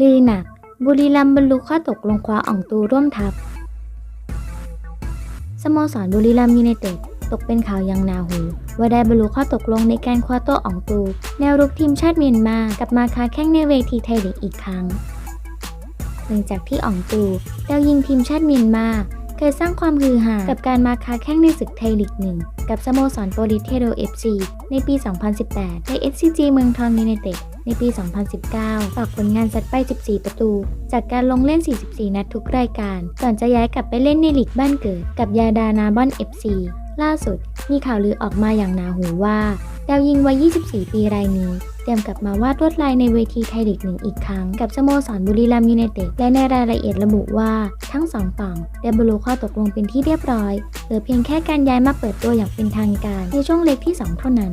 ลือหนัก บุรีรัมย์บรรลุข้อตกลงคว้าอ่องตูร่วมทัพ สโมสรบุรีรัมย์ยูไนเต็ดตกเป็นข่าวยังนาหู ว่าได้บรรลุข้อตกลงในการคว้าตัวอ่องตู แนวรุกทีมชาติเมียนมากลับมาคาแข้งในเวทีไทยลีกอีกครั้ง หลังจากที่อ่องตูดาวยิงทีมชาติเมียนมา เคยสร้างความฮือฮากับการมาค้าแข้งในศึกไทยลีกหนึ่งกับสโมสรโปลิเทโดเอฟซีในปี 2018 และ SCG เมืองทองยูไนเต็ดในปี 2019 ฝากผลงานซัดไป 14 ประตู จากการลงเล่น 44 นัดทุกรายการ ก่อนจะย้ายกลับไปเล่นในลีกบ้านเกิด กับยาดานาบอน FC ล่าสุด มีข่าวลือออกมาอย่างหนาหูว่า ดาวยิงวัย 24 ปีรายนี้ เตรียมกลับมาวาดลวดลายในเวทีไทยลีกหนึ่งอีกครั้ง กับสโมสรบุรีรัมย์ยูไนเต็ดและในรายละเอียดระบุว่าทั้งสองฝั่งได้บรรลุข้อตกลงเป็นที่เรียบร้อยเหลือเพียงแค่การย้ายมาเปิดตัวอย่างเป็นทางการในช่วงเล็กที่ 2 เท่านั้น